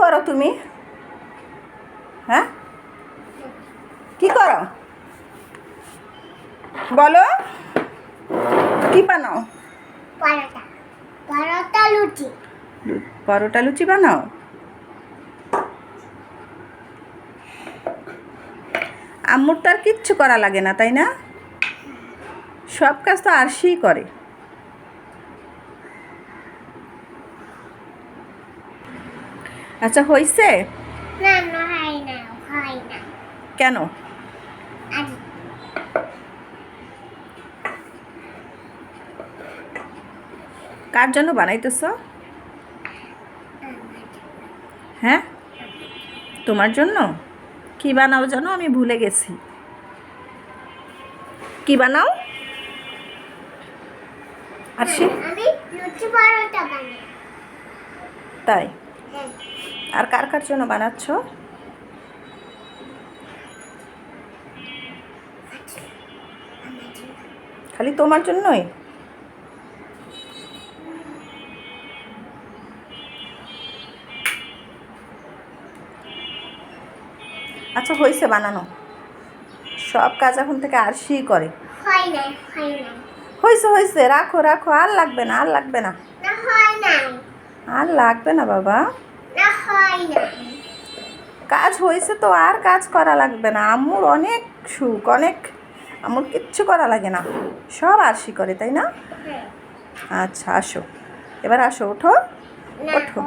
করো তুমি? হ্যাঁ? কি করো? বলো। কি বানাও? পরোটা। পরোটা লুচি। পরোটা লুচি বানাও? আম্মুর তো আর কিচ্ছু করা লাগে না তাই না? সব কাজ তো আরশিই করে। আচ্ছা হয় হয় না। কেন? কার জন্য বানাইতেছ? হ্যাঁ? তোমার জন্য? কি বানাও জানো? আমি ভুলে গেছি। কি বানাও? আর সে তাই? হ্যাঁ আর কার কার জন্য বানাচ্ছ? খালি তোমার জন্যই? আচ্ছা হয়েছে বানানো। সব কাজ এখন থেকে আর আরশি করে। হয় হয় হয়েছে হয়েছে রাখো রাখো আর লাগবে না আর লাগবে না। আর লাগবে না বাবা। কাজ হয়েছে তো আর কাজ করা লাগবে না। আমুর অনেক সুখ অনেক আম্মুর কিচ্ছু করা লাগে না। সব আরশি করে তাই না? হ্যাঁ। আচ্ছা আসো। এবার আসো ওঠো। ওঠো।